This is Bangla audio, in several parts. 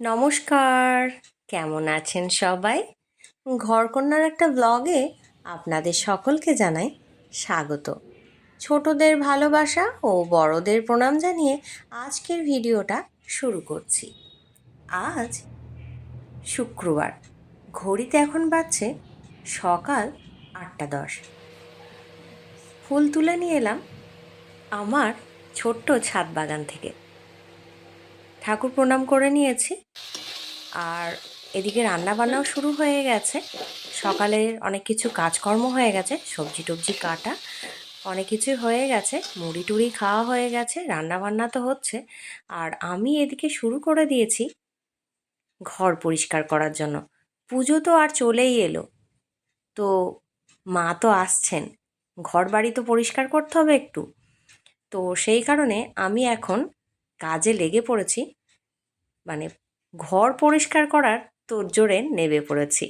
নমস্কার। কেমন আছেন সবাই? ঘরকন্যার একটা ব্লগে আপনাদের সকলকে জানাই স্বাগত। ছোটদের ভালোবাসা ও বড়দের প্রণাম জানিয়ে আজকের ভিডিওটা শুরু করছি। আজ শুক্রবার, ঘড়িতে এখন বাজছে সকাল আটটা দশ। ফুল তুলে নিয়ে এলাম আমার ছোট্ট ছাদ বাগান থেকে। ঠাকুর প্রণাম করে নিয়েছি। আর এদিকে রান্না বান্নাও শুরু হয়ে গেছে। সকালের অনেক কিছু কাজকর্ম হয়ে গেছে, সবজি টবজি কাটা অনেক কিছুই হয়ে গেছে, মুড়ি টুড়ি খাওয়া হয়ে গেছে রান্না বান্না তো হচ্ছে। আর আমি এদিকে শুরু করে দিয়েছি ঘর পরিষ্কার করার জন্য। পুজো তো আর চলেই এলো। তো মা তো আসছেন ঘর বাড়ি তো পরিষ্কার করতে হবে একটু। তো সেই কারণে আমি এখন কাজে লেগে পড়েছি মানে ঘর পরিষ্কার করার তোড়জোড়ে নেবে পড়েছি।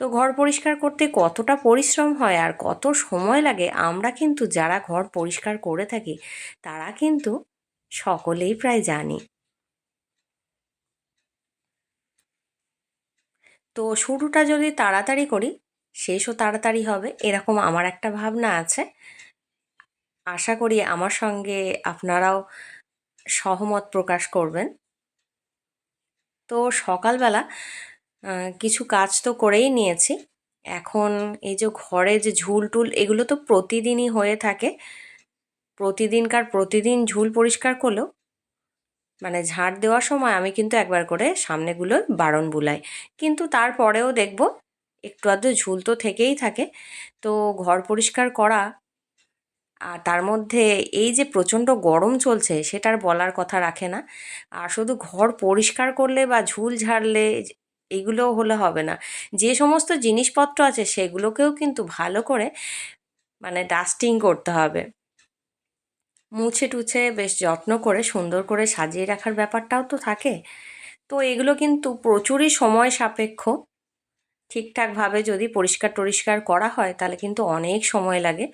তো ঘর পরিষ্কার করতে কতটা পরিশ্রম হয় আর কত সময় লাগে, আমরা কিন্তু যারা ঘর পরিষ্কার করে থাকি, তারা কিন্তু সকলেই প্রায় জানি। তো শুরুটা যদি তাড়াতাড়ি করি, শেষও তাড়াতাড়ি হবে, এরকম আমার একটা ভাবনা আছে। আশা করি আমার সঙ্গে আপনারাও সহমত প্রকাশ করবেন। তো সকালবেলা কিছু কাজ তো করেই নিয়েছি। এখন এই যে ঘরে যে ঝুল টুল, এগুলো তো প্রতিদিনই হয়ে থাকে। প্রতিদিনকার প্রতিদিন ঝুল পরিষ্কার করলেও মানে ঝাড় দেওয়ার সময় আমি কিন্তু একবার করে সামনেগুলো বারণ বুলাই। কিন্তু তারপরেও দেখব, একটু আধটু ঝুল তো থেকেই থাকে। তো ঘর পরিষ্কার করা আর তার মধ্যে এই যে প্রচণ্ড গরম চলছে সেটার বলার কথা রাখে না। আর শুধু ঘর পরিষ্কার করলে বা ঝুল ঝাড়লে এগুলো হলে হবে না। যে সমস্ত জিনিসপত্র আছে সেগুলোকেও কিন্তু ভালো করে মানে ডাস্টিং করতে হবে। মুছে টুছে বেশ যত্ন করে সুন্দর করে সাজিয়ে রাখার ব্যাপারটাও তো থাকে। তো এগুলো কিন্তু প্রচুরই সময় সাপেক্ষ। ঠিকঠাকভাবে যদি পরিষ্কার টরিষ্কার করা হয় তাহলে কিন্তু অনেক সময় লাগে।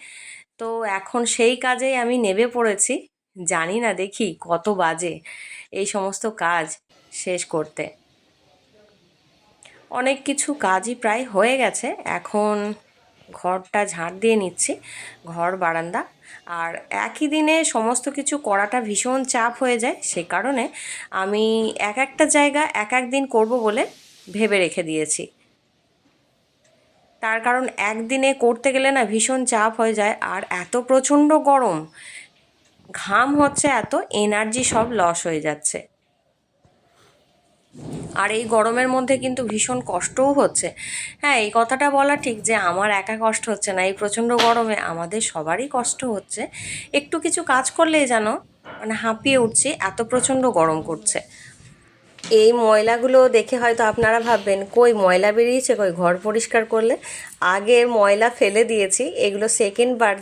তো এখন সেই কাজেই আমি নেবে পড়েছি। জানি না দেখি কত বাজে এই সমস্ত কাজ শেষ করতে। অনেক কিছু কাজই প্রায় হয়ে গেছে। এখন ঘরটা ঝাঁট দিয়ে নিচ্ছি, ঘর, বারান্দা। আর একই দিনে সমস্ত কিছু করাটা ভীষণ চাপ হয়ে যায়। সে কারণে আমি এক একটা জায়গা এক এক দিন করব বলে ভেবে রেখে দিয়েছি। তার কারণ একদিনে করতে গেলে না ভীষণ চাপ হয়ে যায় আর এত প্রচণ্ড গরম, ঘাম হচ্ছে এত এনার্জি সব লস হয়ে যাচ্ছে। আর এই গরমের মধ্যে কিন্তু ভীষণ কষ্টও হচ্ছে। হ্যাঁ এই কথাটা বলা ঠিক যে আমার একা কষ্ট হচ্ছে না, এই প্রচণ্ড গরমে আমাদের সবারই কষ্ট হচ্ছে। একটু কিছু কাজ করলেই যেন মানে হাঁপিয়ে উঠছি, এত প্রচণ্ড গরম করছে। এই ময়লাগুলো দেখে হয়তো আপনারা ভাববেন, কই ময়লা বেরিয়েছে, কই ঘর পরিষ্কার করলে? আগে ময়লা ফেলে দিয়েছি, এগুলো সেকেন্ড বার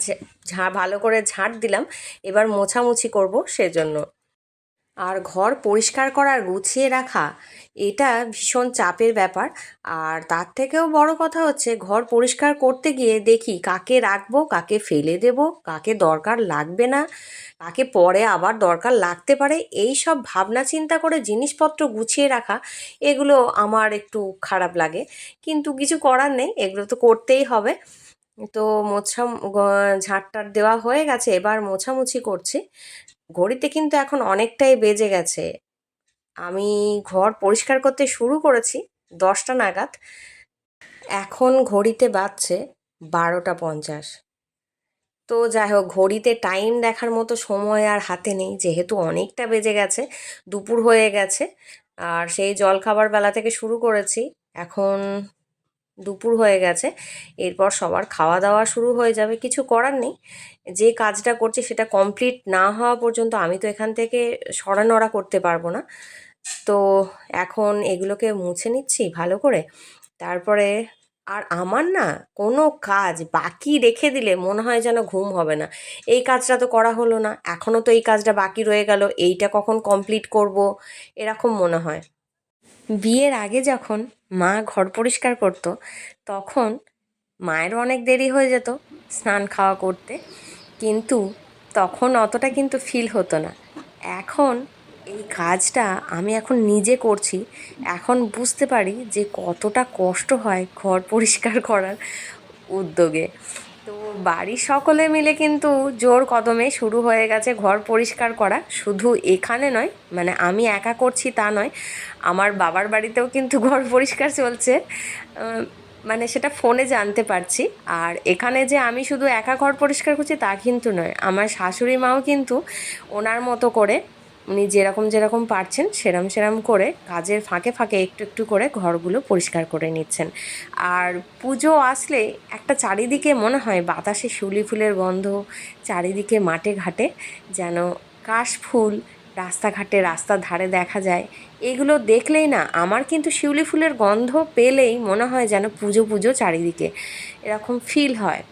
ঝাঁ, ভালো করে ঝাঁট দিলাম, এবার মোছামুছি করব সেজন্য। আর ঘর পরিষ্কার করার গুছিয়ে রাখা, এটা ভীষণ চাপের ব্যাপার। আর তার থেকেও বড় কথা হচ্ছে, ঘর পরিষ্কার করতে গিয়ে দেখি কাকে রাখব, কাকে ফেলে দেব, কাকে দরকার লাগবে না, কাকে পরে আবার দরকার লাগতে পারে, এই সব ভাবনা চিন্তা করে জিনিসপত্র গুছিয়ে রাখা, এগুলো আমার একটু খারাপ লাগে। কিন্তু কিছু করার নেই, এগুলো তো করতেই হবে। তো মোছা ঝাঁটটার দেওয়া হয়ে গেছে, এবার মোছামুছি করছি। ঘড়িতে কিন্তু এখন অনেকটাই বেজে গেছে। আমি ঘর পরিষ্কার করতে শুরু করেছি দশটা নাগাদ। এখন ঘড়িতে বাজছে বারোটা পঞ্চাশ। তো যাই হোক, ঘড়িতে টাইম দেখার মতো সময় আর হাতে নেই, যেহেতু অনেকটা বেজে গেছে, দুপুর হয়ে গেছে। আর সেই জল খাবার বেলা থেকে শুরু করেছি। এখন দুপুর হয়ে গেছে। এরপর সবার খাওয়া দাওয়া শুরু হয়ে যাবে। কিছু করার নেই। যে কাজটা করছি সেটা কমপ্লিট না হওয়া পর্যন্ত আমি তো এখান থেকে সরানড়া করতে পারব না। তো এখন এগুলোকে মুছে নিচ্ছি ভালো করে। তারপরে আর আমার না কোনো কাজ বাকি রেখে দিলে মনে হয় যেন ঘুম হবে না। এই কাজটা তো করা হলো না। এখনও তো এই কাজটা বাকি রয়ে গেল। এইটা কখন কমপ্লিট করব? এরকম মনে হয়। বিয়ের আগে যখন মা ঘর পরিষ্কার করতো, তখন মায়েরও অনেক দেরি হয়ে যেত স্নান খাওয়া করতে। কিন্তু তখন অতটা কিন্তু ফিল হতো না। এখন এই কাজটা আমি এখন নিজে করছি। এখন বুঝতে পারি যে কতটা কষ্ট হয় ঘর পরিষ্কার করার উদ্যোগে। বাড়ির সকলে মিলে কিন্তু জোর কদমে শুরু হয়ে গেছে ঘর পরিষ্কার করা। শুধু এখানে নয় মানে আমি একা করছি তা নয়, আমার বাবার বাড়িতেও কিন্তু ঘর পরিষ্কার চলছে। মানে সেটা ফোনে জানতে পারছি। আর এখানে যে আমি শুধু একা ঘর পরিষ্কার করছি তা কিন্তু নয়, আমার শাশুড়ি মাও কিন্তু ওনার মতো করে উনি যেরকম যেরকম পারছেন সেরম সেরম করে কাজের ফাঁকে ফাঁকে একটু একটু করে ঘরগুলো পরিষ্কার করে নিচ্ছেন। আর পুজো আসলে একটা চারিদিকে মনে হয় বাতাসে শিউলি ফুলের গন্ধ, চারিদিকে মাঠে ঘাটে যেন কাশ ফুল, রাস্তাঘাটে রাস্তার ধারে দেখা যায়। এগুলো দেখলেই না, আমার কিন্তু শিউলি ফুলের গন্ধ পেলেই মনে হয় যেন পুজো পুজো চারিদিকে। এরকম ফিল হয়।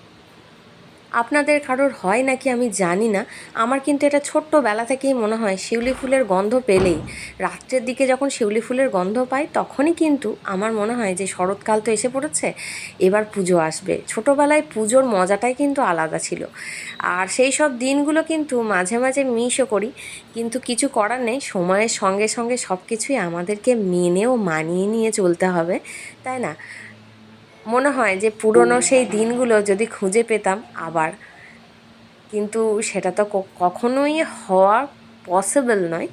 আপনাদের কারোর হয় নাকি আমি জানি না। আমার কিন্তু এটা ছোট্টবেলা থেকেই মনে হয়, শিউলি ফুলের গন্ধ পেলেই। রাত্রের দিকে যখন শিউলি ফুলের গন্ধ পাই, তখনই কিন্তু আমার মনে হয় যে শরৎকাল তো এসে পড়েছে, এবার পুজো আসবে। ছোটোবেলায় পুজোর মজাটাই কিন্তু আলাদা ছিল। আর সেই সব দিনগুলো কিন্তু মাঝে মাঝে মিসও করি। কিন্তু কিছু করার নেই, সময়ের সঙ্গে সঙ্গে সব কিছুই আমাদেরকে মেনেও মানিয়ে নিয়ে চলতে হবে, তাই না? মনে হয় যে পুরনো সেই দিনগুলো যদি খুঁজে পেতাম আবার। কিন্তু সেটা তো কখনোই হওয়া পসিবল নয়।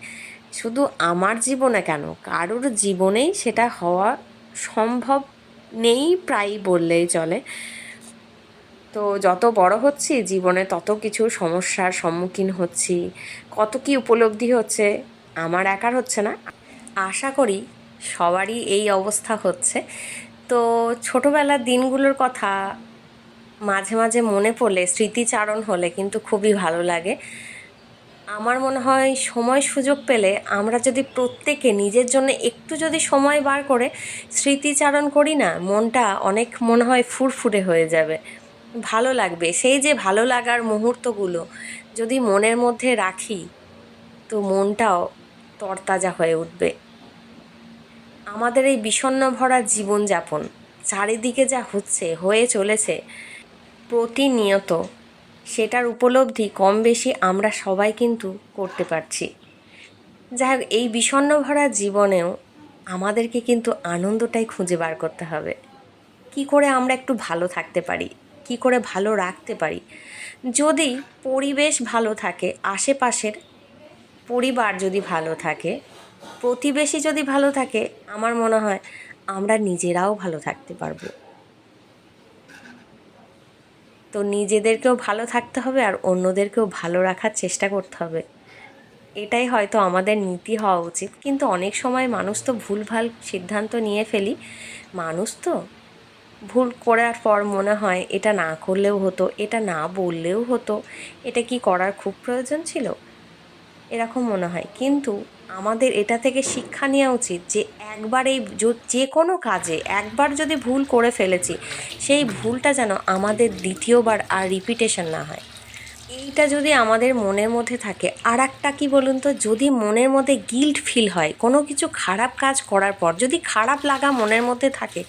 শুধু আমার জীবনে কেন? কারোর জীবনেই সেটা হওয়া সম্ভব নেই প্রায় বললেই চলে। তো যত বড় হচ্ছি জীবনে তত কিছু সমস্যার সম্মুখীন হচ্ছি। কত কি উপলব্ধি হচ্ছে আমার একার হচ্ছে না। আশা করি সবারই এই অবস্থা হচ্ছে। তো ছোটোবেলার দিনগুলোর কথা মাঝে মাঝে মনে পড়লে, স্মৃতিচারণ হলে কিন্তু খুবই ভালো লাগে। আমার মনে হয় সময় সুযোগ পেলে আমরা যদি প্রত্যেকে নিজের জন্য একটু যদি সময় বার করে স্মৃতিচারণ করি না, মনটা অনেক মনে হয় ফুরফুরে হয়ে যাবে। ভালো লাগবে। সেই যে ভালো লাগার মুহূর্তগুলো যদি মনের মধ্যে রাখি, তো মনটাও তরতাজা হয়ে উঠবে। আমাদের এই বিষণ্ণ ভরা জীবনযাপন চারিদিকে যা হচ্ছে, হয়ে চলেছে প্রতিনিয়ত, সেটার উপলব্ধি কম বেশি আমরা সবাই কিন্তু করতে পারছি। যাই হোক, এই বিষণ্ণ ভরা জীবনেও আমাদেরকে কিন্তু আনন্দটাই খুঁজে বার করতে হবে। কি করে আমরা একটু ভালো থাকতে পারি? কি করে ভালো রাখতে পারি? যদি পরিবেশ ভালো থাকে, আশেপাশের পরিবার যদি ভালো থাকে প্রতিবেশী যদি ভালো থাকে, আমার মনে হয় আমরা নিজেরাও ভালো থাকতে পারব। তো নিজেদেরকেও ভালো থাকতে হবে আর অন্যদেরকেও ভালো রাখার চেষ্টা করতে হবে। এটাই হয়তো আমাদের নীতি হওয়া উচিত। কিন্তু অনেক সময় মানুষ তো ভুলভাল সিদ্ধান্ত নিয়ে ফেলি। মানুষ তো ভুল করার পর মনে হয় এটা না করলেও হতো, এটা না বললেও হতো, এটা কি করার খুব প্রয়োজন ছিল? এরকম মনে হয়। কিন্তু আমাদের এটা থেকে শিক্ষা নেওয়া উচিত যে একবার এই যে কোনো কাজে একবার যদি ভুল করে ফেলেছি, সেই ভুলটা যেন আমাদের দ্বিতীয়বার আর রিপিটেশন না হয়। এইটা যদি আমাদের মনের মধ্যে থাকে আর একটা কী বলুন তো? যদি মনের মধ্যে গিল্ট ফিল হয়, কোনো কিছু খারাপ কাজ করার পর যদি খারাপ লাগা মনের মধ্যে থাকে,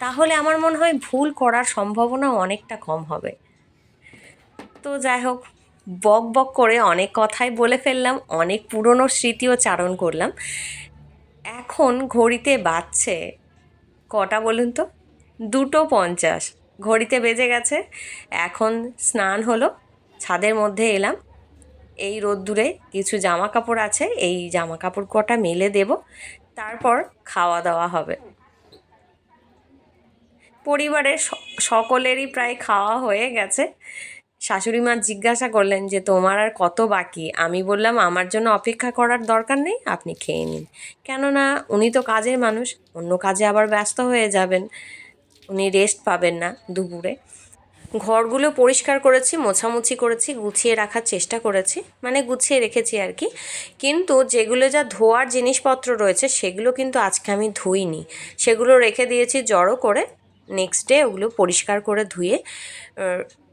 তাহলে আমার মনে হয় ভুল করার সম্ভাবনা অনেকটা কম হবে। তো যাই হোক বক বক করে অনেক কথাই বলে ফেললাম, অনেক পুরনো স্মৃতিও চারণ করলাম। এখন ঘড়িতে বাজছে কটা বলুন তো? দুটো পঞ্চাশ। ঘড়িতে বেজে গেছে, এখন স্নান হলো, ছাদের মধ্যে এলাম। এই রোদ্দুরে কিছু জামা কাপড় আছে, এই জামা কাপড় কটা মেলে দেব, তারপর খাওয়া দাওয়া হবে। পরিবারের সকলেরই প্রায় খাওয়া হয়ে গেছে। শাশুড়ি মা জিজ্ঞাসা করলেন যে, তোমার আর কত বাকি? আমি বললাম, আমার জন্য অপেক্ষা করার দরকার নেই, আপনি খেয়ে নিন। কেননা উনি তো কাজের মানুষ, অন্য কাজে আবার ব্যস্ত হয়ে যাবেন। উনি রেস্ট পাবেন না দুপুরে। ঘরগুলো পরিষ্কার করেছি, মোছামুছি করেছি, গুছিয়ে রাখার চেষ্টা করেছি মানে গুছিয়ে রেখেছি আর কি। কিন্তু যেগুলো যা ধোয়ার জিনিসপত্র রয়েছে, সেগুলো কিন্তু আজকে আমি ধুইনি। সেগুলো রেখে দিয়েছি জড়ো করে নেক্সট ডে ওগুলো পরিষ্কার করে ধুয়ে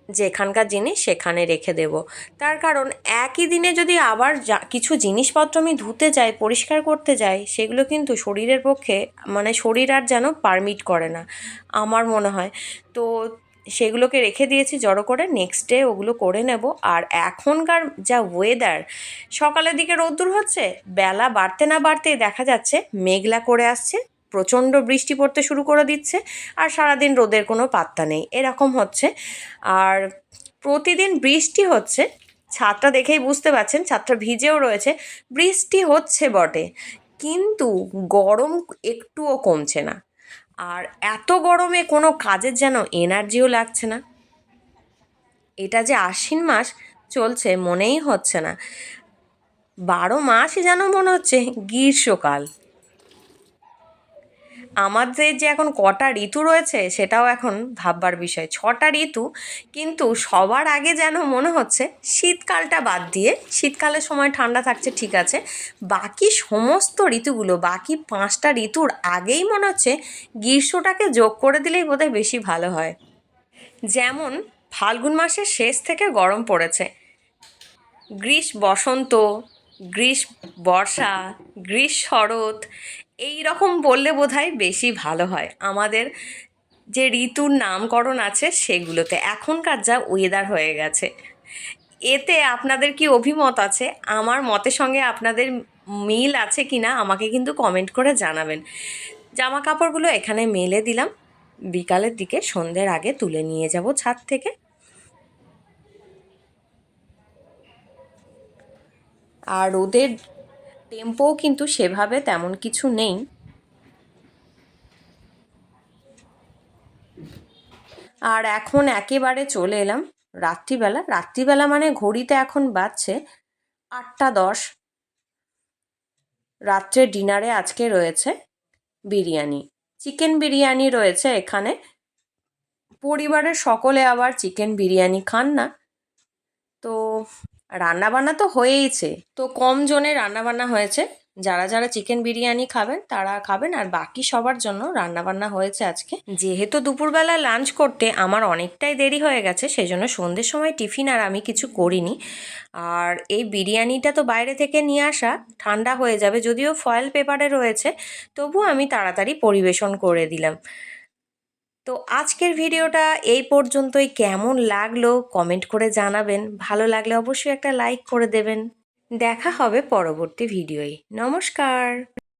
যেখানকার জিনিস সেখানে রেখে দেব। তার কারণ একই দিনে যদি আবার কিছু জিনিসপত্র আমি ধুতে যাই, পরিষ্কার করতে যাই, সেগুলো কিন্তু শরীরের পক্ষে মানে শরীর আর যেন পারমিট করে না, আমার মনে হয়। তো সেগুলোকে রেখে দিয়েছি, জড়ো করে নেক্সট ডে ওগুলো করে নেব। আর এখনকার যা ওয়েদার সকালের দিকে রোদ্দুর হচ্ছে, বেলা বাড়তে না বাড়তেই দেখা যাচ্ছে, মেঘলা করে আসছে। প্রচণ্ড বৃষ্টি পড়তে শুরু করে দিচ্ছে আর সারাদিন রোদের কোনো পাত্তা নেই। এরকম হচ্ছে। আর প্রতিদিন বৃষ্টি হচ্ছে। ছাদটা দেখেই বুঝতে পারছেন, ছাদটা ভিজেও রয়েছে। বৃষ্টি হচ্ছে বটে, কিন্তু গরম একটুও কমছে না। আর এত গরমে কোনো কাজের যেন এনার্জিও লাগছে না। এটা যে আশ্বিন মাস চলছে মনেই হচ্ছে না। বারো মাসই যেন মনে হচ্ছে গ্রীষ্মকাল। আমাদের যে এখন কটা ঋতু রয়েছে সেটাও এখন ভাববার বিষয়। ছটা ঋতু কিন্তু সবার আগে যেন মনে হচ্ছে শীতকালটা বাদ দিয়ে, শীতকালের সময় ঠান্ডা থাকছে, ঠিক আছে। বাকি সমস্ত ঋতুগুলো, বাকি পাঁচটা ঋতুর আগেই মনে হচ্ছে গ্রীষ্মটাকে যোগ করে দিলেই বোধহয় বেশি ভালো হয়। যেমন ফাল্গুন মাসের শেষ থেকে গরম পড়েছে। গ্রীষ্ম বসন্ত গ্রীষ্ম বর্ষা গ্রীষ্ম শরৎ, এই রকম বললে বোধহয় বেশি ভালো হয়। আমাদের যে ঋতুর নামকরণ আছে সেগুলোতে। এখনকার যা ওয়েদার হয়ে গেছে। এতে আপনাদের কি অভিমত আছে? আমার মতের সঙ্গে আপনাদের মিল আছে কি না আমাকে কিন্তু কমেন্ট করে জানাবেন। জামা কাপড়গুলো এখানে মেলে দিলাম। বিকালের দিকে সন্ধ্যের আগে তুলে নিয়ে যাব ছাদ থেকে। আর রোদের টেম্পোও কিন্তু সেভাবে তেমন কিছু নেই। আর এখন একেবারে চলে এলাম রাত্রিবেলা। রাত্রিবেলা মানে ঘড়িতে এখন বাজছে আটটা দশ। রাত্রে ডিনারে আজকে রয়েছে বিরিয়ানি। চিকেন বিরিয়ানি রয়েছে এখানে। পরিবারের সকলে আবার চিকেন বিরিয়ানি খান না। তো রান্নাবান্না তো হয়েইছে। তো কম জনে রান্নাবান্না হয়েছে। যারা যারা চিকেন বিরিয়ানি খাবেন, তারা খাবেন। আর বাকি সবার জন্য রান্নাবান্না হয়েছে আজকে। যেহেতু দুপুরবেলা লাঞ্চ করতে আমার অনেকটাই দেরি হয়ে গেছে সেই জন্য সন্ধ্যের সময় টিফিন আর আমি কিছু করিনি। আর এই বিরিয়ানিটা তো বাইরে থেকে নিয়ে আসা, ঠান্ডা হয়ে যাবে, যদিও ফয়েল পেপারে রয়েছে। তবু আমি তাড়াতাড়ি পরিবেশন করে দিলাম। তো আজকের ভিডিওটা এই পর্যন্তই। কেমন লাগল কমেন্ট করে জানাবেন। ভালো লাগলে অবশ্যই একটা লাইক করে দেবেন। দেখা হবে পরবর্তী ভিডিওয়। নমস্কার।